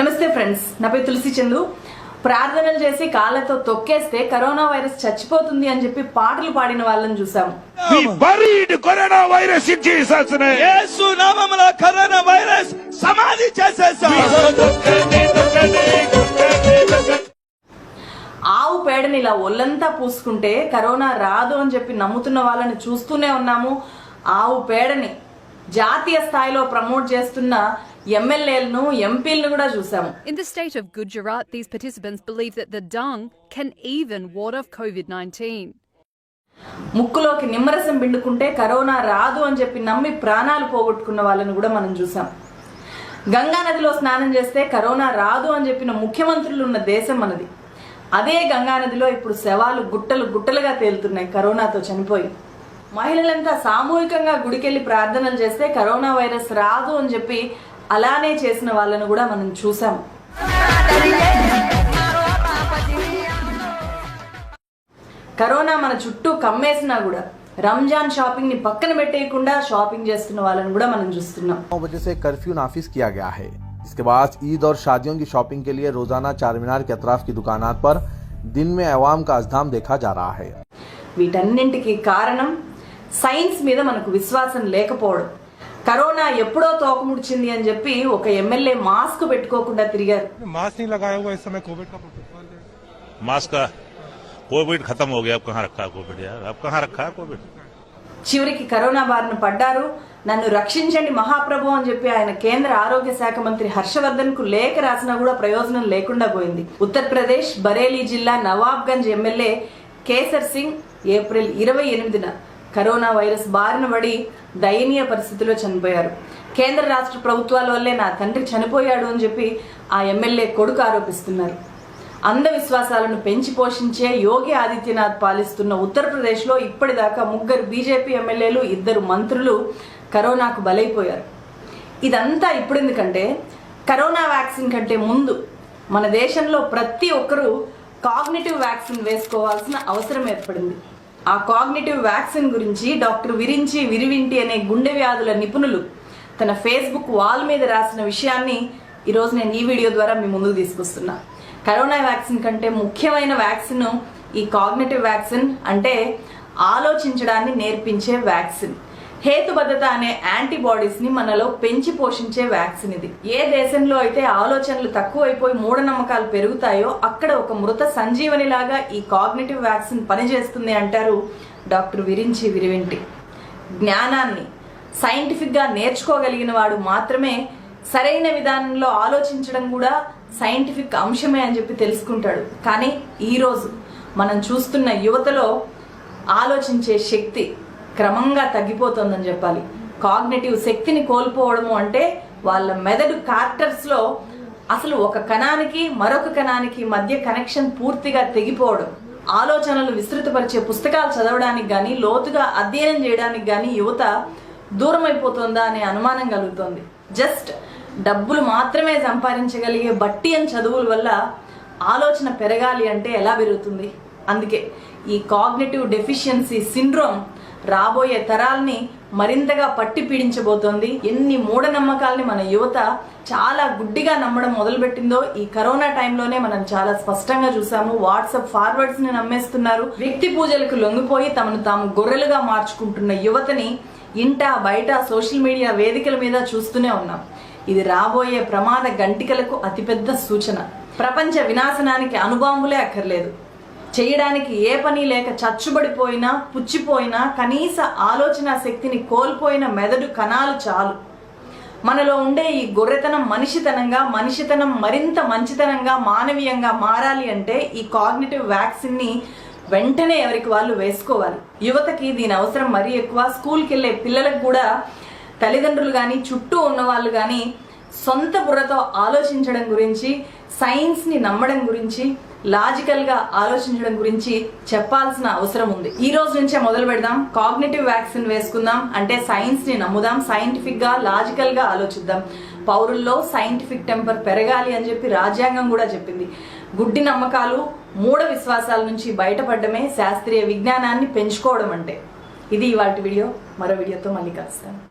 నమస్తే ఫ్రెండ్స్ నా పేరు తులసి చందు. ప్రార్థనలు చేసి కాళ్ళతో తొక్కేస్తే కరోనా వైరస్ చచ్చిపోతుంది అని చెప్పి పాటలు పాడిన వాళ్ళని చూసాము. కరోనా వైరస్ సమాధి చేసేసాం ఆవు పేడని ఇలా ఒళ్ళంతా పూసుకుంటే కరోనా రాదు అని చెప్పి నమ్ముతున్న వాళ్ళని చూస్తూనే ఉన్నాము. ఆవు పేడని జాతీయ స్థాయిలో ప్రమోట్ చేస్తున్న ఎమ్మెల్యేలను ఎంపీలను కూడా చూసాము In the state of Gujarat, these participants believe that the dung can even ward off COVID 19. ముక్కులోకి నిమ్మరసం పిండుకుంటే కరోనా రాదు అని చెప్పి నమ్మి ప్రాణాలు పోగొట్టుకున్న వాళ్ళని కూడా మనం చూసాం గంగా నదిలో స్నానం చేస్తే కరోనా రాదు అని చెప్పిన ముఖ్యమంత్రులు ఉన్న దేశం మనది. అదే గంగా నదిలో ఇప్పుడు శవాలు గుట్టలు గుట్టలుగా తేలుతున్నాయి కరోనాతో చనిపోయి. మహిళలంతా సామూహికంగా గుడికెళ్ళి ప్రార్థనలు చేస్తే కరోనా వైరస్ రాదు అని చెప్పి అలానే చేసిన వాళ్ళను కూడా మనం చూసాం కరోనా మన చుట్టూ కమ్మేసినా కూడా రంజాన్ షాపింగ్ ని పక్కన పెట్టేయకుండా షాపింగ్ చేస్తున్న వాళ్ళని కూడా మనం చూస్తున్నాం नौ बजे से कर्फ्यू नाफिज किया गया है इसके बाद ईद और शादियों की शॉपिंग के लिए रोजाना चार मीनार के अतराफ की दुकानात पर दिन में अवाम का अजदाम देखा जा रहा है వీటన్నింటికి కారణం సైన్స్ మీద మనకు విశ్వాసం లేకపోవడం. కరోనా ఎప్పుడో తోకముడిచింది అని చెప్పి ఒక ఎమ్మెల్యే మాస్క్ పెట్టుకోకుండా తిరిగారు. కోవిడ్ కోవిడ్ కోవిడ్ చివరికి కరోనా బారిన పడ్డారు. నన్ను రక్షించండి మహాప్రభు అని చెప్పి ఆయన కేంద్ర ఆరోగ్య శాఖ మంత్రి హర్షవర్ధన్కు లేఖ రాసినా కూడా ప్రయోజనం లేకుండా పోయింది. ఉత్తరప్రదేశ్ బరేలీ జిల్లా నవాబ్గంజ్ ఎమ్మెల్యే కేసర్ సింగ్ ఏప్రిల్ ఇరవై ఎనిమిదిన కరోనా వైరస్ బారిన పడి దయనీయ పరిస్థితిలో చనిపోయారు. కేంద్ర రాష్ట్ర ప్రభుత్వాల వల్లే నా తండ్రి చనిపోయాడు అని చెప్పి ఆ ఎమ్మెల్యే కొడుకు ఆరోపిస్తున్నారు. అంధవిశ్వాసాలను పెంచి పోషించే యోగి ఆదిత్యనాథ్ పాలిస్తున్న ఉత్తరప్రదేశ్లో ఇప్పటిదాకా ముగ్గురు బీజేపీ ఎమ్మెల్యేలు ఇద్దరు మంత్రులు కరోనాకు బలైపోయారు. ఇదంతా ఇప్పుడు ఎందుకంటే కరోనా వ్యాక్సిన్ కంటే ముందు మన దేశంలో ప్రతి ఒక్కరూ కాగ్నిటివ్ వ్యాక్సిన్ వేసుకోవాల్సిన అవసరం ఏర్పడింది. ఆ కాగ్నిటివ్ వ్యాక్సిన్ గురించి డాక్టర్ విరించి విరివింటి అనే గుండె వ్యాధుల నిపుణులు తన ఫేస్బుక్ వాల్ మీద రాసిన విషయాన్ని ఈరోజు నేను ఈ వీడియో ద్వారా మీ ముందుకు తీసుకొస్తున్నా. కరోనా వ్యాక్సిన్ కంటే ముఖ్యమైన వ్యాక్సిన్ ఈ కాగ్నేటివ్ వ్యాక్సిన్ అంటే ఆలోచించడాన్ని నేర్పించే వ్యాక్సిన్. హేతుబద్ధత అనే యాంటీబాడీస్ని మనలో పెంచి పోషించే వ్యాక్సిన్ ఇది. ఏ దేశంలో అయితే ఆలోచనలు తక్కువైపోయి మూఢనమ్మకాలు పెరుగుతాయో అక్కడ ఒక మృత సంజీవనిలాగా ఈ కాగ్నిటివ్ వ్యాక్సిన్ పనిచేస్తుంది అంటారు డాక్టర్ విరించి విరివింటి. జ్ఞానాన్ని సైంటిఫిక్గా నేర్చుకోగలిగిన వాడు మాత్రమే సరైన విధానంలో ఆలోచించడం కూడా సైంటిఫిక్ అంశమే అని చెప్పి తెలుసుకుంటాడు. కానీ ఈరోజు మనం చూస్తున్న యువతలో ఆలోచించే శక్తి క్రమంగా తగ్గిపోతుందని చెప్పాలి. కాగ్నేటివ్ శక్తిని కోల్పోవడము అంటే వాళ్ళ మెదడు కార్టర్స్లో అసలు ఒక కణానికి మరొక కణానికి మధ్య కనెక్షన్ పూర్తిగా తెగిపోవడం. ఆలోచనలు విస్తృతపరిచే పుస్తకాలు చదవడానికి కానీ లోతుగా అధ్యయనం చేయడానికి కానీ యువత దూరం అయిపోతుందా అనే అనుమానం కలుగుతోంది. జస్ట్ డబ్బులు మాత్రమే సంపాదించగలిగే బట్టి అని చదువుల వల్ల ఆలోచన పెరగాలి అంటే ఎలా పెరుగుతుంది? అందుకే ఈ కాగ్నేటివ్ డెఫిషియన్సీ సిండ్రోమ్ రాబోయే తరాల్ని మరింతగా పట్టి పీడించబోతోంది. ఎన్ని మూఢనమ్మకాల్ని మన యువత చాలా గుడ్డిగా నమ్మడం మొదలుపెట్టిందో ఈ కరోనా టైంలోనే మనం చాలా స్పష్టంగా చూసాము వాట్సాప్ ఫార్వర్డ్స్ని నమ్మేస్తున్నారు. వ్యక్తి పూజలకు లొంగిపోయి తమను తాము గొర్రెలుగా మార్చుకుంటున్న యువతని ఇంట బయట సోషల్ మీడియా వేదికల మీద చూస్తూనే ఉన్నాం. ఇది రాబోయే ప్రమాద గంటికలకు అతిపెద్ద సూచన. ప్రపంచ వినాశనానికి అనుబాంబులే అక్కర్లేదు. చేయడానికి ఏ పని లేక చచ్చుబడిపోయినా పుచ్చిపోయినా కనీస ఆలోచన శక్తిని కోల్పోయిన మెదడు కణాలు చాలు. మనలో ఉండే ఈ గొర్రెతనం మనిషితనంగా మనిషితనం మరింత మంచితనంగా మానవీయంగా మారాలి అంటే ఈ కాగ్నిటివ్ వ్యాక్సిన్ని వెంటనే ఎవరికి వాళ్ళు వేసుకోవాలి. యువతకి దీని అవసరం మరీ ఎక్కువ. స్కూల్కి వెళ్ళే పిల్లలకు కూడా తల్లిదండ్రులు కానీ చుట్టూ ఉన్న వాళ్ళు కానీ సొంత బుర్రతో ఆలోచించడం గురించి సైన్స్ని నమ్మడం గురించి లాజికల్గా ఆలోచించడం గురించి చెప్పాల్సిన అవసరం ఉంది. ఈ రోజు నుంచే మొదలు పెడదాం. కాగ్నేటివ్ వ్యాక్సిన్ వేసుకుందాం. అంటే సైన్స్ని నమ్ముదాం. సైంటిఫిక్గా లాజికల్గా ఆలోచిద్దాం. పౌరుల్లో సైంటిఫిక్ టెంపర్ పెరగాలి అని చెప్పి రాజ్యాంగం కూడా చెప్పింది. గుడ్డి నమ్మకాలు మూఢ విశ్వాసాల నుంచి బయటపడడమే శాస్త్రీయ విజ్ఞానాన్ని పెంచుకోవడం అంటే. ఇది ఇవాటి వీడియో. మరో వీడియోతో మళ్ళీ కలుస్తాను.